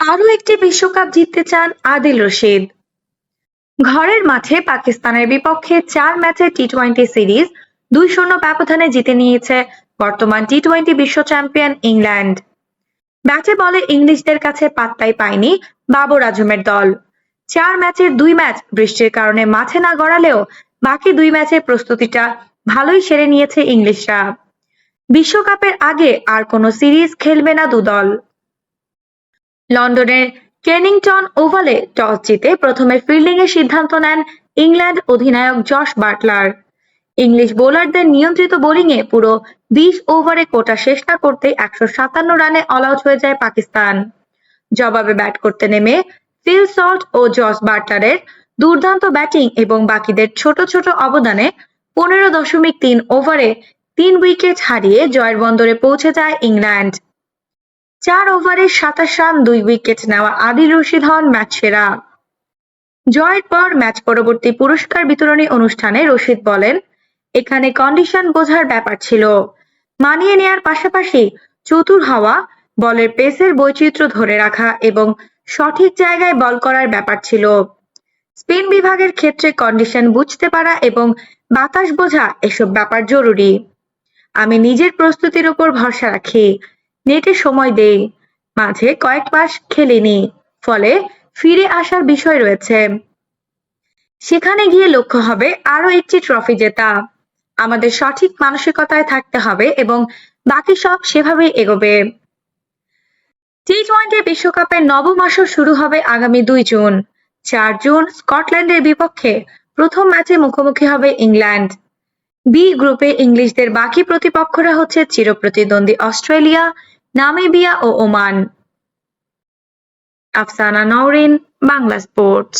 আরও একটি বিশ্বকাপ জিততে চান আদিল রশিদ। ঘরের মাঠে পাকিস্তানের বিপক্ষে চার ম্যাচের টি টোয়েন্টি সিরিজ দুই শূন্য ব্যবধানে জিতে নিয়েছে বর্তমান টি টোয়েন্টি বিশ্ব চ্যাম্পিয়ন ইংল্যান্ড। ব্যাটে বলে ইংলিশদের কাছে পাত্তাই পায়নি বাবর আজমের দল। চার ম্যাচের দুই ম্যাচ বৃষ্টির কারণে মাঠে না গড়ালেও বাকি দুই ম্যাচের প্রস্তুতিটা ভালোই সেরে নিয়েছে ইংলিশরা। বিশ্বকাপের আগে আর কোনো সিরিজ খেলবে না দুদল। লন্ডনের কেনিংটন ওভালে টস জিতে প্রথমে ফিল্ডিং এর সিদ্ধান্ত নেন ইংল্যান্ড অধিনায়ক জশ বাটলার। ইংলিশ বোলারদের নিয়ন্ত্রিত বোলিংয়ে পুরো বিশ ওভারে কোটা শেষ না করতে একশো সাতান্ন রানে অল আউট হয়ে যায় পাকিস্তান। জবাবে ব্যাট করতে নেমে ফিল সল্ট ও জস বাটলারের দুর্দান্ত ব্যাটিং এবং বাকিদের ছোট ছোট অবদানে পনেরো দশমিক তিন ওভারে তিন উইকেট হারিয়ে জয়ের বন্দরে পৌঁছে যায় ইংল্যান্ড। চার ওভারে সাতাশ রান, দুই উইকেট নেওয়া আদিল রশিদ হন ম্যাচ সেরা। জয়ের পর ম্যাচ পরবর্তী পুরস্কার বিতরণী অনুষ্ঠানে রশিদ বলেন, এখানে কন্ডিশন বোঝার ব্যাপার ছিল। মানিয়ে নেয়ার পাশাপাশি চতুর হওয়া, বলের পেসের বৈচিত্র্য ধরে রাখা এবং সঠিক জায়গায় বল করার ব্যাপার ছিল। স্পিন বিভাগের ক্ষেত্রে কন্ডিশন বুঝতে পারা এবং বাতাস বোঝা এসব ব্যাপার জরুরি। আমি নিজের প্রস্তুতির উপর ভরসা রাখি। নেটে সময় দেই। মাঝে কয়েক মাস খেলিনি ফলে ফিরে আসার বিষয় রয়েছে। সেখানে গিয়ে লক্ষ্য হবে আরও একটি ট্রফি জেতা। আমাদের সঠিক মানসিকতায় থাকতে হবে এবং বাকি সব সেভাবেই এগোবে। টি টোয়েন্টি বিশ্বকাপের নবম আসর শুরু হবে আগামী দুই জুন। চার জুন স্কটল্যান্ডের বিপক্ষে প্রথম ম্যাচে মুখোমুখি হবে ইংল্যান্ড। বি গ্রুপে ইংলিশদের বাকি প্রতিপক্ষরা হচ্ছে চিরপ্রতিদ্বন্দ্বী অস্ট্রেলিয়া নামিবিয়া ও ওমান। আফসানা নওরিন বাংলা স্পোর্টস।